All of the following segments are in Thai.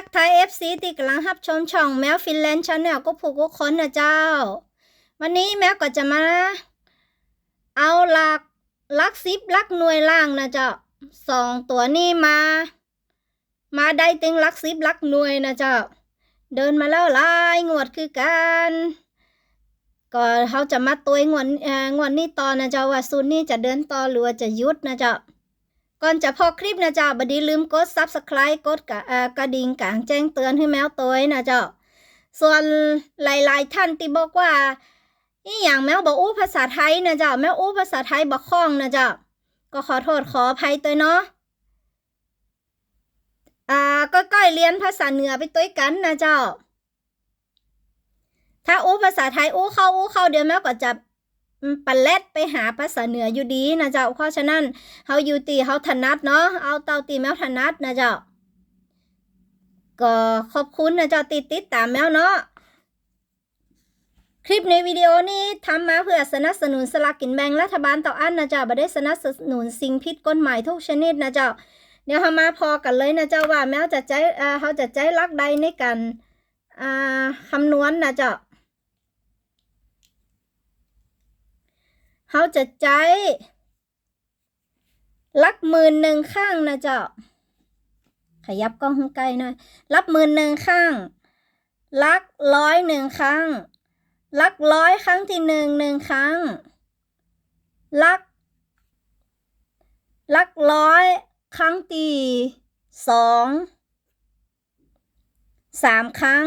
ทักทายเอฟซีที่กำลังรับชมช่องแมวฟินแลนด์ชาแนลก็ผูกก็ค้นนะเจ้า วันนี้แมวก็จะมา เอาหลักลักสิบลักหน่วยล่างนะเจ้าสองตัวนี้มา มาได้ตึงลักสิบลักหน่วยนะเจ้า เดินมาแล้วลายงวดคือกันก็เขาจะมาตัวงวดงวดนี้ต่อนะเจ้าว่าสูตรนี้จะเดินต่อหรือว่าจะยุดนะเจ้า ก่อนจะพอคลิปนะเจ้าบดีลืมกด subscribe กดกะกระดิ่งกางแจ้งเตือนให้แมวตัวนะเจ้า ส่วนหลายๆท่านที่บอกว่าอีอย่างแมวบอกอู้ภาษาไทยนะเจ้าแมวอู้ภาษาไทยบอกคล่องนะเจ้าก็ขอโทษขออภัยตัวเนาะอ่าก็ใกล้เรียนภาษาเหนือไปตัวกันนะเจ้า ถ้าอู้ภาษาไทยอู้เข้าอู้เข้าเดี๋ยวแมวก็จะ ปันเล็ดไปหาภาษาเหนืออยู่ดีนะเจ้าเพราะฉะนั้นเฮาอยู่ตีเฮาถนัดเนาะเอาเตาตีแมวถนัดนะเจ้าก็ขอบคุณนะเจ้าติดติดตามแมวเนาะคลิปในวิดีโอนี้ทำมาเพื่อสนับสนุนสลากกินแบ่งรัฐบาลต่ออันนะเจ้าบ่ได้สนับสนุนสิ่งผิดกฎหมายทุกชนิดนะเจ้าเดี๋ยวเรามาพอกันเลยนะเจ้าว่าแมวจะใจอ่าเขาจะใจรักใดในการอ่าคำนวณนะเจ้า เขาจะใจลักหมื่นหนึ่งข้างนะเจ้า ขยับกล้องให้ใกล้หน่อย รับหมื่นหนึ่งข้างลักร้อยหนึ่งครั้งลักร้อยครั้งที่หนึ่งหนึ่งครั้งลักลักร้อยครั้งที่สองสามครั้ง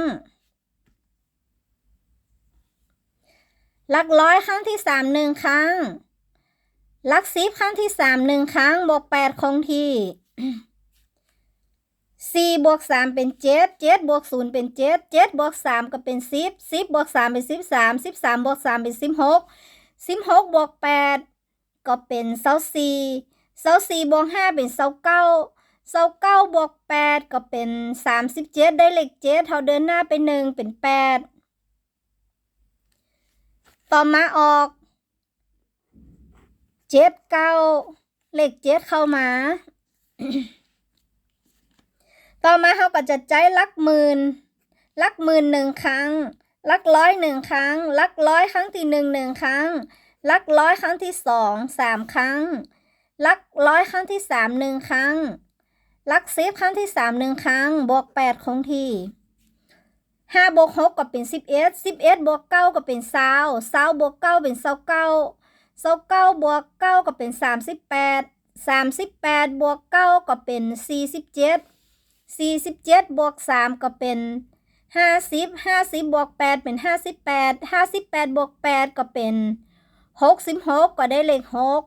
ลักร้อยครั้งที่สามหนึ่งครั้งลักสิบครั้งที่สามหนึ่งครั้ง บวกแปดคงที่สี่บวกสามเป็นเจ็ดเจ็ดบวกศูนย์เป็นเจ็ดเจ็ดบวกสามก็เป็นสิบสิบบวกสามเป็นสิบสามสิบสามบวกสามเป็นสิบหกสิบหกบวกแปดก็เป็นเศร้าสี่เศร้าสี่บวกห้าเป็นเศร้าเก้าเศร้าเก้าบวกแปดก็เป็นสามสิบเจ็ดได้เลขเจ็ดเท่าเดินหน้าไปหนึ่งเป็นแปด ต่อมาออกเจ็ดเก้าเลขเจ็ดเข้ามา ต่อมาเขาก็จะใจลักหมื่นลักหมื่นหนึ่งครั้ง ลักร้อยหนึ่งครั้ง ลักร้อยครั้งที่หนึ่งหนึ่งครั้ง ลักร้อยครั้งที่สองสามครั้ง ลักร้อยครั้งที่สามหนึ่งครั้ง ลักสิบครั้งที่สามหนึ่งครั้ง บวกแปดคงที่ ห้าบวกหกก็เป็นสิบเอ็ดสิบเอ็ดบวกเก้าก็เป็นเศร้าเศร้าบวกเก้าเป็นเศร้าเก้าเศร้าเก้าบวกเก้าก็เป็นสามสิบแปดสามสิบแปดบวกเก้าก็เป็นสี่สิบเจ็ดสี่สิบเจ็ดบวกสามก็เป็นห้าสิบห้าสิบบวกแปดเป็นห้าสิบแปดห้าสิบแปดบวกแปดก็เป็นหกสิบหกก็ได้เลขหก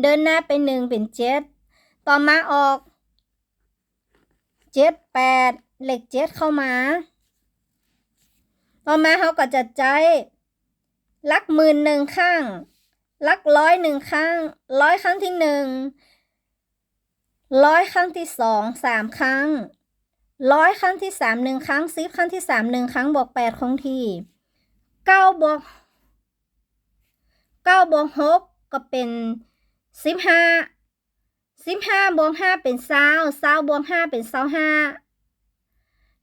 เดินหน้าไปหนึ่งเป็นเจ็ดต่อมาออกเจ็ดแปดเลขเจ็ดเข้ามา ต่อมาเขาก็จะใจลักหมื่นหนึ่งข้างลักร้อยหนึ่งครั้งร้อยครั้งที่หนึ่งร้อยครั้งที่สองสามครั้งร้อยครั้งที่สามหนึ่งครั้งสิบครั้งที่สามหนึ่งครั้งบวกแปดคงที่เก้าบวกเก้าบวกหกก็เป็นสิบห้าสิบห้าบวกห้าเป็นเศร้าเศร้าบวกห้าเป็นเศร้าห้า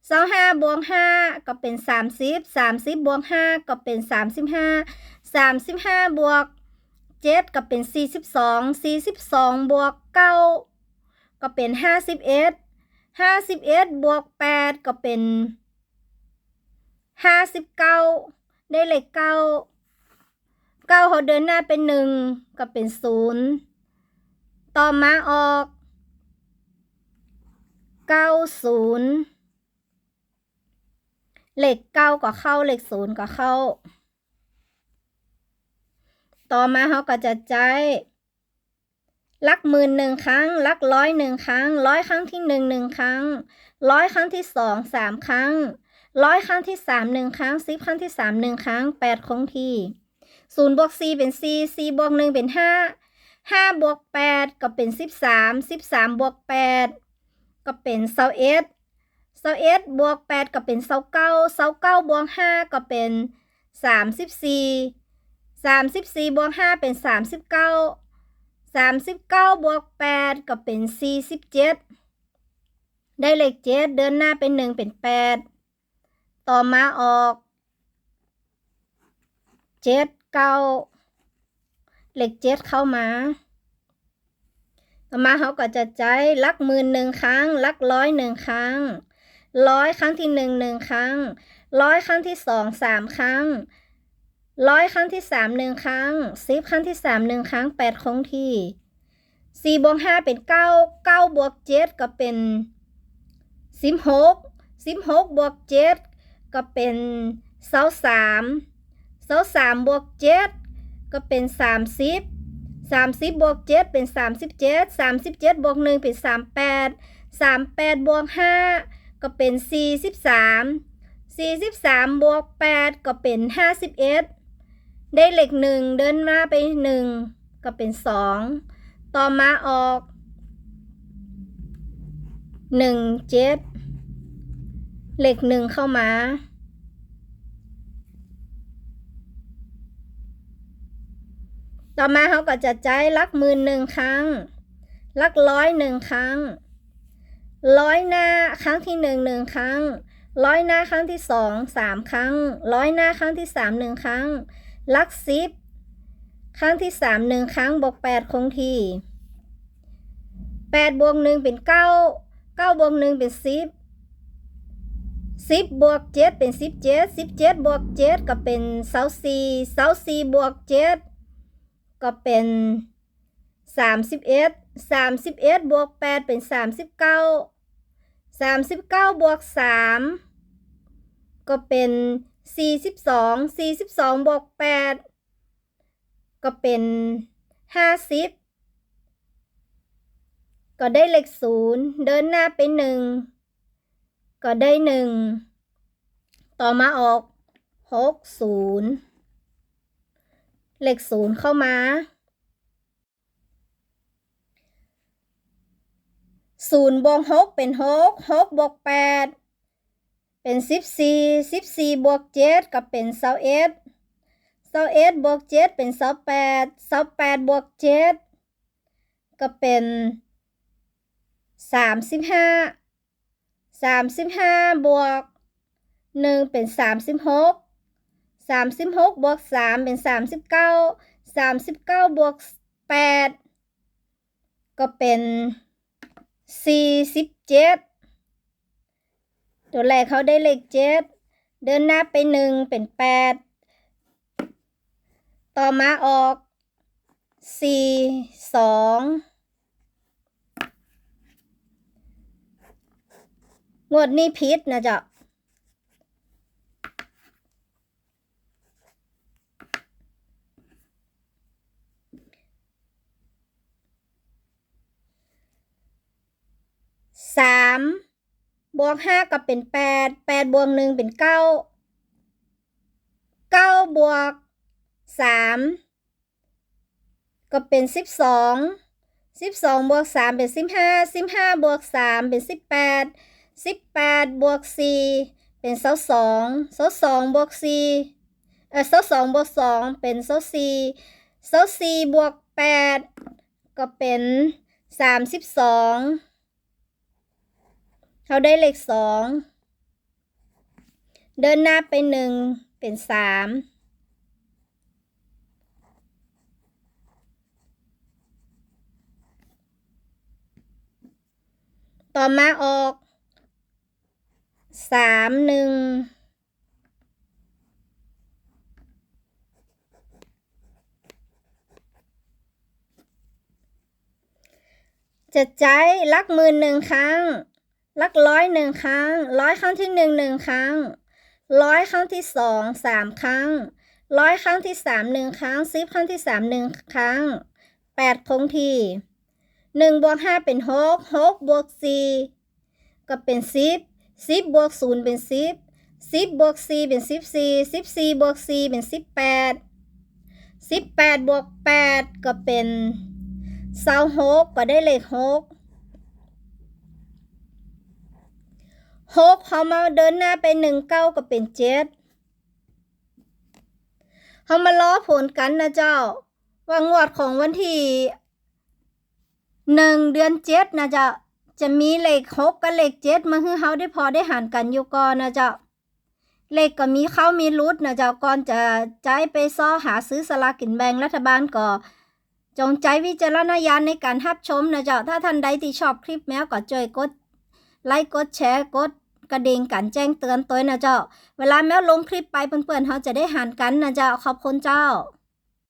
เศร้าห้าบวกห้าก็เป็นสามสิบสามสิบบวกห้าก็เป็นสามสิบห้าสามสิบห้าบวกเจ็ดก็เป็นสี่สิบสองสี่สิบสองบวกเก้าก็เป็นห้าสิบเอ็ดห้าสิบเอ็ดบวกแปดก็เป็นห้าสิบเก้าได้เลขเก้าเก้าเขาเดินหน้าเป็นหนึ่งก็เป็นศูนย์ต่อมาออกเก้าศูนย์ เลขเก้าก็เข้าเลขศูนย์ก็เข้า ต่อมาเขาก็จะใจลักหมื่นหนึ่งครั้ง ลักร้อยหนึ่งครั้ง ร้อยครั้งที่หนึ่งหนึ่งครั้ง ร้อยครั้งที่สองสามครั้ง ร้อยครั้งที่สามหนึ่งครั้งสิบครั้งที่สามหนึ่งครั้งแปดคงที่ศูนย์บวกสี่เป็นสี่สี่บวกหนึ่งเป็นห้าห้าบวกแปดก็เป็นสิบสามสิบสามบวกแปดก็เป็นเศร้าเอ็ด เศร้าเอ็ดบวกแปดก็เป็นเศร้าเก้าเศร้าเก้าบวกห้าก็เป็นสามสิบสี่สามสิบสี่บวกห้าเป็นสามสิบเก้าสามสิบเก้าบวกแปดก็เป็นสี่สิบเจ็ดได้เลขเจ็ดเดินหน้าเป็นหนึ่งเป็นแปดต่อมาออกเจ็ดเก้าเลขเจ็ดเข้ามา ต่อมาเขาก็จะใจลักหมื่นหนึ่งครั้งลักร้อยหนึ่งครั้ง ร้อยครั้งที่หนึ่งหนึ่งครั้ง ร้อยครั้งที่สองสามครั้ง ร้อยครั้งที่สามหนึ่งครั้งสิบครั้งที่สามหนึ่งครั้งแปดคงที่สี่บวกห้าเป็นเก้าเก้าบวกเจ็ดก็เป็นสิบหกสิบหกบวกเจ็ดก็เป็นเสาสามเสาสามบวกเจ็ดก็เป็นสามสิบสามสิบบวกเจ็ดเป็นสามสิบเจ็ดสามสิบเจ็ดบวกหนึ่งเป็นสามแปดสามแปดบวกห้า ก็เป็นสี่สิบสามสี่สิบสามบวกแปดก็เป็นห้าสิบเอ็ดได้เลขหนึ่งเดินมาไปหนึ่งก็เป็นสองต่อมาออกหนึ่งเจ็ดเลขหนึ่งเข้ามา ต่อมาเขาก็จะใจลักหมื่นหนึ่งครั้ง ลักร้อยหนึ่งครั้ง ร้อยหน้าครั้งที่หนึ่งหนึ่งครั้ง ร้อยหน้าครั้งที่สองสามครั้ง ร้อยหน้าครั้งที่สามหนึ่งครั้ง ลักสิบครั้งที่สามหนึ่งครั้งบวกแปดคงที่แปดบวกหนึ่งเป็นเก้าเก้าบวกหนึ่งเป็นสิบสิบบวกเจ็ดเป็นสิบเจ็ดสิบเจ็ดบวกเจ็ดก็เป็นเสาสี่เสาสี่บวกเจ็ดก็เป็นสามสิบเอ็ดสามสิบเอ็ดบวกแปดเป็นสามสิบเก้า สามสิบเก้าบวกสามก็เป็นสี่สิบสองสี่สิบสองบวกแปดก็เป็นห้าสิบก็ได้เลขศูนย์เดินหน้าไปหนึ่งก็ได้หนึ่งต่อมาออกหกศูนย์เลขศูนย์เข้ามา ศูนย์บวกหกเป็นหกหกบวกแปดเป็นสิบสี่สิบสี่บวกเจ็ดก็เป็นเสาเอ็ดเสาเอ็ดบวกเจ็ดเป็นเสาแปดเสาแปดบวกเจ็ดก็เป็นสามสิบห้าสามสิบห้าบวกหนึ่งเป็นสามสิบหกสามสิบหกบวกสามเป็นสามสิบเก้าสามสิบเก้าบวกแปดก็เป็น สี่สิบเจ็ดตัวแรกเขาได้เลขเจ็ดเดินหน้าไปหนึ่งเป็นแปดต่อมาออกสี่สองงวดนี้พิษนะจ๊ะสามบวกห้าก็เป็นแปดแปดบวกหนึ่งเป็นเก้าเก้าบวกสามก็เป็นสิบสองสิบสองบวกสามเป็นสิบห้าสิบห้าบวกสามเป็นสิบแปดสิบแปดบวกสี่เป็นเสาสองเสาสองบวกสี่เออเสาสองบวกสองเป็นเสาสี่เสาสี่บวกแปดก็เป็นสามสิบสอง เขาได้เลขสอง เดินหน้าไปหนึ่งเป็นสามต่อมาออกสามหนึ่งจะใจลักมื่นหนึ่งครั้ง ลักร้อยหนึ่งครั้ง ร้อยครั้งที่หนึ่งหนึ่งครั้ง ร้อยครั้งที่สองสามครั้ง ร้อยครั้งที่สามหนึ่งครั้งสิบครั้งที่สามหนึ่งครั้งแปดคงทีหนึ่งบวกห้าเป็นหกหกบวกสี่ก็เป็นสิบสิบบวกศูนย์เป็นสิบสิบบวกสี่เป็นสิบสี่สิบสี่บวกสี่เป็นสิบแปดสิบแปดบวกแปดก็เป็นเศร้าหกก็ได้เลขหก หกเขามาเดินหน้าไปหนึ่งเก้าก็เป็นเจ็ดเขามาล้อผลกันนะเจ้า ว่างวดของวันที่หนึ่งเดือนเจ็ดนะจะจะมีเลขหกกับเลขเจ็ดมาให้เฮาได้พอได้หันกันอยู่ก่อนนะเจ้าเลขก็มีเข้ามีรุดนะเจ้าก่อนจะใจายไปซ้อหาซื้อสลากกินแบ่งรัฐบาลก็จงใจวิจารณญาณในการรับชมนะเจ้าถ้าท่านใดที่ชอบคลิปแมวก็ช่วยกด ไลค์กดแชร์กดกระดิ่งกันแจ้งเตือนตัวนะเจ้า เวลาแมวลงคลิปไปเพื่อนๆเขาจะได้หันกันนะเจ้าขอบคุณเจ้า